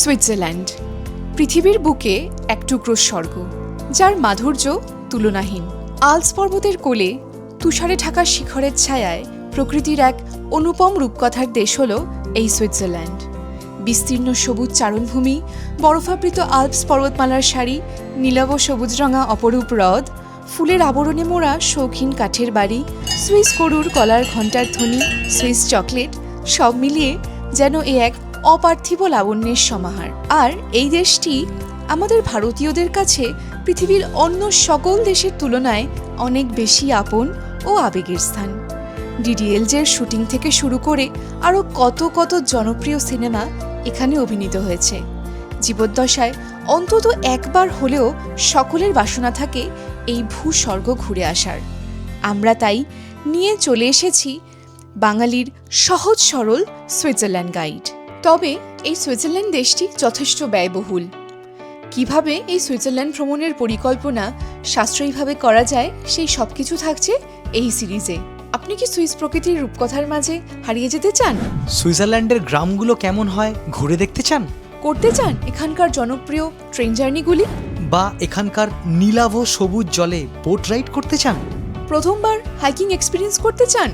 Switzerland পৃথিবীর বুকে এক টুকরো স্বর্গ, যার মাধুর্য তুলনাহীন। আলস পর্বতের কোলে, তুষারে ঢাকা শিখরের ছায়ায় প্রকৃতির এক অনুপম রূপকথার দেশ হল এই সুইজারল্যান্ড বিস্তীর্ণ সবুজ চারণভূমি, বরফাবৃত আলপস পর্বতমালার শাড়ি নীলাভ সবুজ রঙা অপরূপ হ্রদ, ফুলের আবরণে মোড়া শৌখিন কাঠের বাড়ি, সুইস গরুর কলার ঘণ্টার ধ্বনি, সুইস চকলেট, সব মিলিয়ে যেন এ এক অপার্থিব লাবণ্যের সমাহার। আর এই দেশটি আমাদের ভারতীয়দের কাছে পৃথিবীর অন্য সকল দেশের তুলনায় অনেক বেশি আপন ও আবেগের স্থান। ডিডিএলজের শুটিং থেকে শুরু করে আরও কত কত জনপ্রিয় সিনেমা এখানে অভিনীত হয়েছে। জীবদ্দশায় অন্তত একবার হলেও সকলের বাসনা থাকে এই ভূস্বর্গ ঘুরে আসার। আমরা তাই নিয়ে চলে এসেছি বাঙালির সহজ সরল সুইজারল্যান্ড গাইড। তবে এই সুইজারল্যান্ড দেশটি যথেষ্ট ব্যয়বহুল। কীভাবে এই সুইজারল্যান্ড ভ্রমণের পরিকল্পনা সাশ্রয়ীভাবে করা যায় সেই সব কিছু থাকছে এই সিরিজে। আপনি কি সুইস প্রকৃতির রূপকথার মাঝে হারিয়ে যেতে চান? সুইজারল্যান্ডের গ্রামগুলো কেমন হয় ঘুরে দেখতে চান? করতে চান এখানকার জনপ্রিয় ট্রেন জার্নিগুলি? বা এখানকার নীলাভ সবুজ জলে বোট রাইড করতে চান? প্রথমবার হাইকিং এক্সপিরিয়েন্স করতে চান?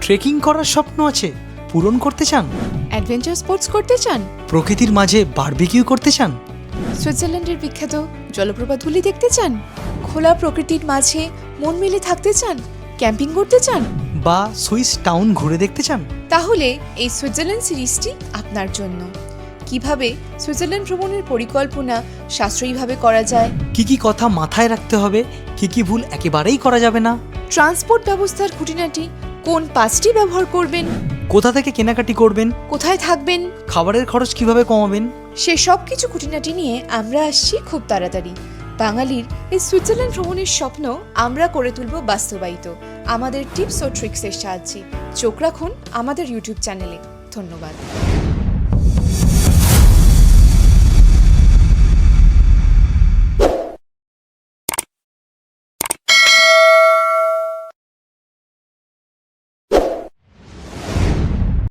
ট্রেকিং করার স্বপ্ন আছে। পূরণ করতে চান? অ্যাডভেঞ্চার স্পোর্টস করতে চান? প্রকৃতির মাঝে বারবিকিউ করতে চান? সুইজারল্যান্ডের বিখ্যাত জলপ্রপাতগুলি দেখতে চান? খোলা প্রকৃতির মাঝে মন মেলে থাকতে চান? ক্যাম্পিং করতে চান? বা সুইস টাউন ঘুরে দেখতে চান? তাহলে এই সুইজারল্যান্ড সিরিজটি আপনার জন্য। কীভাবে সুইজারল্যান্ড ভ্রমণের পরিকল্পনা সাশ্রয়ীভাবে করা যায়? কি কি কথা মাথায় রাখতে হবে? কি কি ভুল একেবারেই করা যাবে না? ট্রান্সপোর্ট ব্যবস্থার খুঁটিনাটি কোন পাঁচটি ব্যবহার করবেন? কোথা থেকে কেনাকাটি করবেন? কোথায় থাকবেন? খাবারের খরচ কীভাবে কমাবেন? সে সব কিছু খুঁটিনাটি নিয়ে আমরা আসছি খুব তাড়াতাড়ি। বাঙালির এই সুইজারল্যান্ড ভ্রমণের স্বপ্ন আমরা করে তুলব বাস্তবায়িত। আমাদের টিপস ও ট্রিক্সের সাহায্যে। চোখ রাখুন আমাদের ইউটিউব চ্যানেলে। ধন্যবাদ।